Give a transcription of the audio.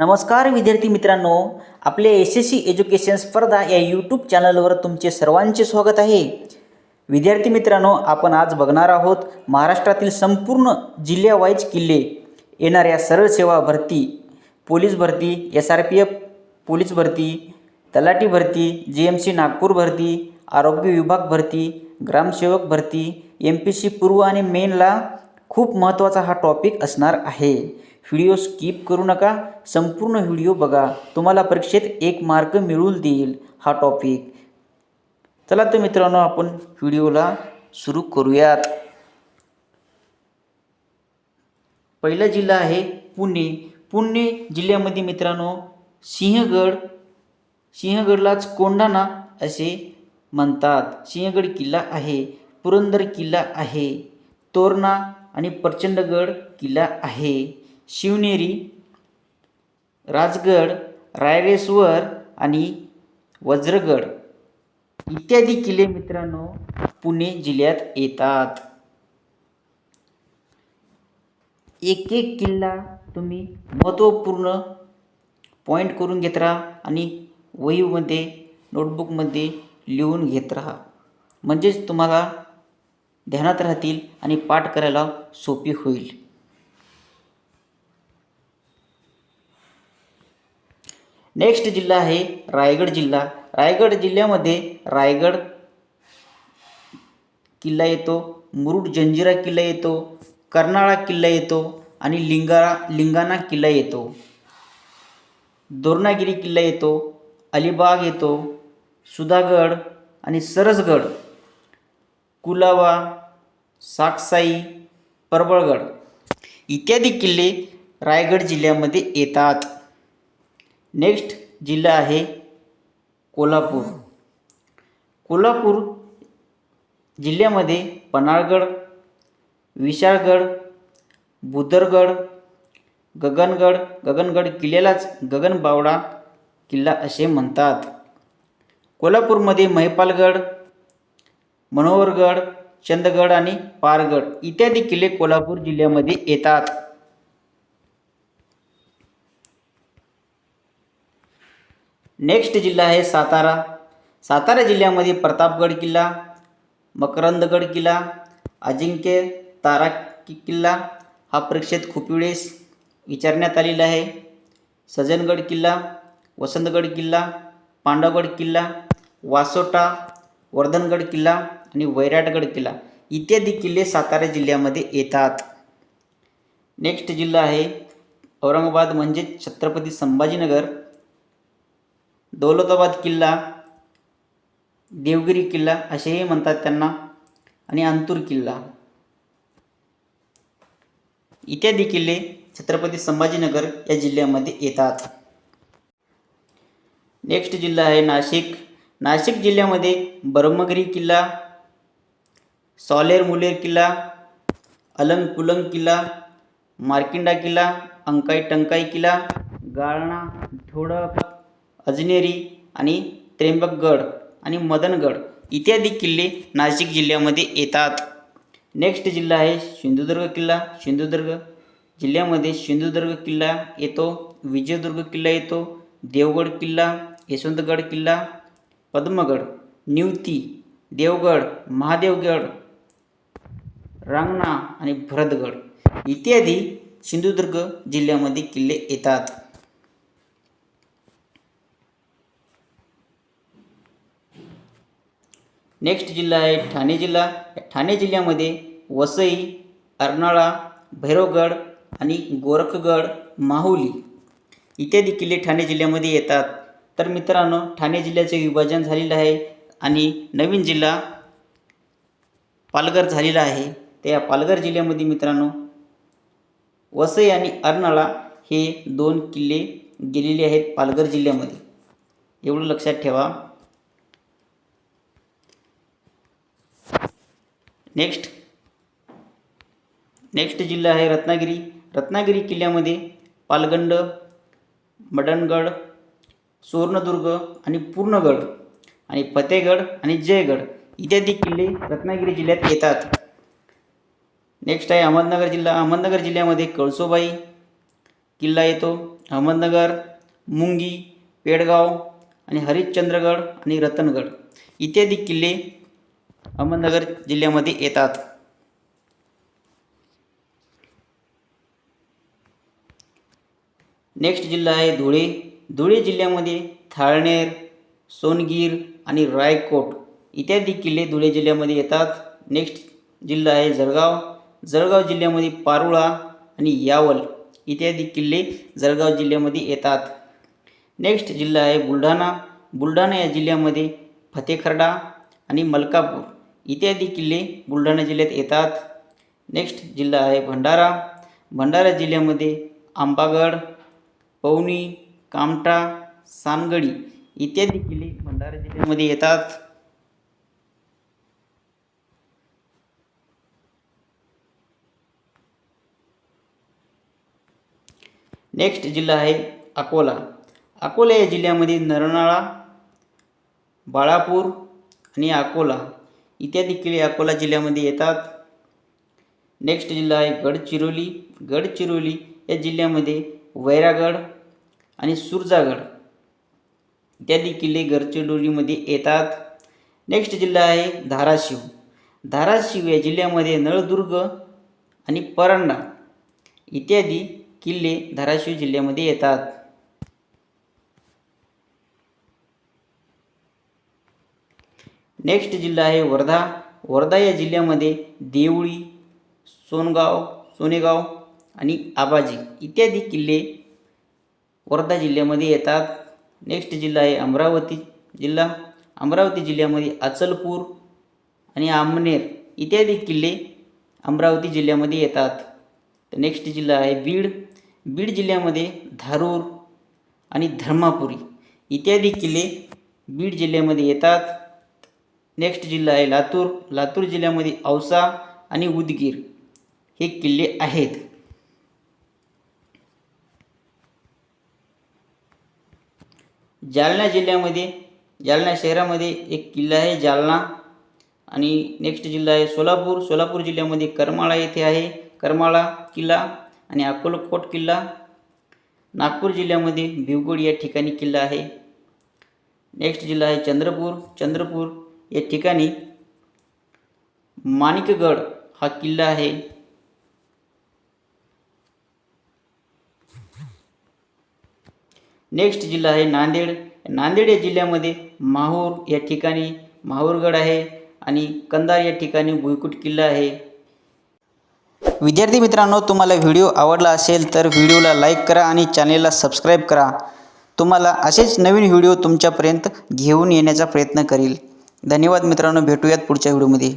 नमस्कार विद्यार्थी मित्रांनो आपले एस एस सी एज्युकेशन स्पर्धा या यूट्यूब चॅनलवर तुमचे सर्वांचे स्वागत आहे. विद्यार्थी मित्रांनो आपण आज बघणार आहोत महाराष्ट्रातील संपूर्ण जिल्ह्यावाईज किल्ले येणाऱ्या सरळ सेवा भरती पोलीस भरती S R P F police भरती तलाठी भरती जी एम सी नागपूर भरती आरोग्य विभाग भरती ग्रामसेवक भरती एम पी सी पूर्व आणि मेनला खूप महत्त्वाचा हा टॉपिक असणार आहे. व्हिडिओ स्किप करू नका संपूर्ण व्हिडिओ बघा. तुम्हाला परीक्षेत एक मार्क मिळून देईल हा टॉपिक. चला तर मित्रांनो आपण व्हिडिओला सुरू करूयात. पहिला जिल्हा आहे पुणे. पुणे जिल्ह्यामध्ये मित्रांनो सिंहगड. सिंहगडलाच कोंडाणा असे म्हणतात. सिंहगड किल्ला आहे पुरंदर किल्ला आहे तोरणा आणि प्रचंडगड किल्ला आहे. शिवनेरी राजगड रायरेश्वर आणि वज्रगड इत्यादी किल्ले मित्रांनो पुणे जिल्ह्यात येतात. एक एक किल्ला तुम्ही महत्त्वपूर्ण पॉईंट करून घेत राहा आणि वहीमध्ये नोटबुकमध्ये लिहून घेत राहा. म्हणजेच तुम्हाला ध्यानात राहतील आणि पाठ करायला सोपी होईल. नेक्स्ट जिल्हा आहे रायगड जिल्हा. रायगड जिल्ह्यामध्ये रायगड किल्ला येतो मुरुड जंजिरा किल्ला येतो कर्नाळा किल्ला येतो आणि लिंगारा लिंगाणा किल्ला येतो. दोरणागिरी किल्ला येतो अलिबाग येतो सुधागड आणि सरसगड कुलावा साकसाई परबळगड. इत्यादी किल्ले रायगड जिल्ह्यामध्ये येतात. नेक्स्ट जिल्हा आहे कोल्हापूर. कोल्हापूर जिल्ह्यामध्ये पन्हाळगड विशाळगड बुदरगड गगनगड गगनगड किल्ल्यालाच गगनबावडा किल्ला असे म्हणतात. कोल्हापूरमध्ये महिपालगड मनोहरगड चंदगड आणि पारगड इत्यादी किल्ले कोल्हापूर जिल्ह्यामध्ये येतात. नेक्स्ट जिल्हा आहे सातारा. सातारा जिल्ह्यामध्ये प्रतापगड किल्ला मकरंदगड किल्ला अजिंक्य तारा कि किल्ला हा परीक्षेत खूप वेळेस विचारण्यात आलेला आहे. सजनगड किल्ला वसंतगड किल्ला पांडवगड किल्ला वासोटा वर्धनगड किल्ला आणि वैराटगड किल्ला इत्यादी किल्ले सातारा जिल्ह्यामध्ये येतात. नेक्स्ट जिल्हा आहे औरंगाबाद म्हणजे छत्रपती संभाजीनगर. दौलताबाद किल्ला देवगिरी किल्ला असेही म्हणतात त्यांना आणि अंतूर किल्ला. इत्यादी किल्ले छत्रपती संभाजीनगर या जिल्ह्यामध्ये येतात. नेक्स्ट जिल्हा आहे नाशिक. नाशिक जिल्ह्यामध्ये ब्रह्मगिरी किल्ला सॉलेर मुलेर किल्ला अलंग कुलंग किल्ला मार्किंडा किल्ला अंकाई टंकाई किल्ला गाळणा धोडप अजनेरी आणि त्र्यंबकगड आणि मदनगड इत्यादी किल्ले नाशिक जिल्ह्यामध्ये येतात. नेक्स्ट जिल्हा आहे सिंधुदुर्ग किल्ला. सिंधुदुर्ग जिल्ह्यामध्ये सिंधुदुर्ग किल्ला येतो विजयदुर्ग किल्ला येतो देवगड किल्ला यशवंतगड किल्ला पद्मगड निवती देवगड महादेवगड रांगणा आणि भरतगड इत्यादी सिंधुदुर्ग जिल्ह्यामध्ये किल्ले येतात. नेक्स्ट जिल्हा आहे ठाणे जिल्हा. ठाणे जिल्ह्यामध्ये वसई अर्नाळा भैरवगड आणि गोरखगड माहुली इत्यादी किल्ले ठाणे जिल्ह्यामध्ये येतात. तर मित्रांनो ठाणे जिल्ह्याचे विभाजन झालेलं आहे आणि नवीन जिल्हा पालघर झालेला आहे. त्या पालघर जिल्ह्यामध्ये मित्रांनो वसई आणि अर्नाळा हे दोन किल्ले गेलेले आहेत पालघर जिल्ह्यामध्ये. एवढं लक्षात ठेवा. नेक्स्ट नेक्स्ट जिल्हा आहे रत्नागिरी. रत्नागिरी किल्ल्यामध्ये पालगंड मडणगड सुवर्णदुर्ग आणि पूर्णगड आणि फतेगड आणि जयगड इत्यादी किल्ले रत्नागिरी जिल्ह्यात येतात. नेक्स्ट आहे अहमदनगर जिल्हा. अहमदनगर जिल्ह्यामध्ये कळसोबाई किल्ला येतो. अहमदनगर मुंगी पेडगाव आणि हरिश्चंद्रगड आणि रतनगड इत्यादी किल्ले अहमदनगर जिल्ह्यामध्ये येतात. नेक्स्ट जिल्हा आहे धुळे. धुळे जिल्ह्यामध्ये थाळनेर सोनगीर आणि रायकोट इत्यादी किल्ले धुळे जिल्ह्यामध्ये येतात. नेक्स्ट जिल्हा आहे जळगाव. जळगाव जिल्ह्यामध्ये पारुळा आणि यावल इत्यादी किल्ले जळगाव जिल्ह्यामध्ये येतात. नेक्स्ट जिल्हा आहे बुलढाणा. बुलढाणा या जिल्ह्यामध्ये फतेखर्डा आणि मलकापूर इत्यादी किल्ले बुलढाणा जिल्ह्यात येतात. नेक्स्ट जिल्हा आहे भंडारा. भंडारा जिल्ह्यामध्ये आंबागड पवनी कामठा सानगडी इत्यादी किल्ले भंडारा जिल्ह्यामध्ये येतात. नेक्स्ट जिल्हा आहे अकोला. अकोला या जिल्ह्यामध्ये नरनाळा बाळापूर आणि अकोला इत्यादी किल्ले अकोला जिल्ह्यामध्ये येतात. नेक्स्ट जिल्हा आहे गडचिरोली. गडचिरोली या जिल्ह्यामध्ये वैरागड आणि सुरजागड इत्यादी किल्ले गडचिरोलीमध्ये येतात. नेक्स्ट जिल्हा आहे धाराशिव. धाराशिव या जिल्ह्यामध्ये नळदुर्ग आणि परंडा इत्यादी किल्ले धाराशिव जिल्ह्यामध्ये येतात. नेक्स्ट जिल्हा आहे वर्धा. वर्धा या जिल्ह्यामध्ये देवळी सोनगाव सोनेगाव आणि आबाजी इत्यादी किल्ले वर्धा जिल्ह्यामध्ये येतात. नेक्स्ट जिल्हा आहे अमरावती जिल्हा. अमरावती जिल्ह्यामध्ये अचलपूर आणि आमनेर इत्यादी किल्ले अमरावती जिल्ह्यामध्ये येतात. तर नेक्स्ट जिल्हा आहे बीड. बीड जिल्ह्यामध्ये धारूर आणि धर्मापुरी इत्यादी किल्ले बीड जिल्ह्यामध्ये येतात. नेक्स्ट जिल्हा आहे लातूर. लातूर जिल्ह्यामध्ये औसा आणि उदगीर हे किल्ले आहेत. जालना जिल्ह्यामध्ये जालना शहरामध्ये एक किल्ला आहे जालना आणि नेक्स्ट जिल्हा आहे सोलापूर. सोलापूर जिल्ह्यामध्ये करमाळा येथे आहे. करमाळा किल्ला आणि अकोलकोट किल्ला. नागपूर जिल्ह्यामध्ये भिवगड या ठिकाणी किल्ला आहे. नेक्स्ट जिल्हा आहे चंद्रपूर. चंद्रपूर या ठिकाणी माणिकगड हा किल्ला आहे. नेक्स्ट जिल्हा आहे नांदेड. नांदेड या जिल्ह्यामध्ये माहूर या ठिकाणी माहूरगड आहे आणि कंधार या ठिकाणी भुईकुट किल्ला आहे. विद्यार्थी मित्रांनो तुम्हाला व्हिडिओ आवडला असेल तर व्हिडिओला लाईक करा आणि चॅनेलला सबस्क्राईब करा. तुम्हाला असेच नवीन व्हिडिओ तुमच्यापर्यंत घेऊन येण्याचा प्रयत्न करील. धन्यवाद मित्रांनो भेटूयात पुढच्या व्हिडिओमध्ये.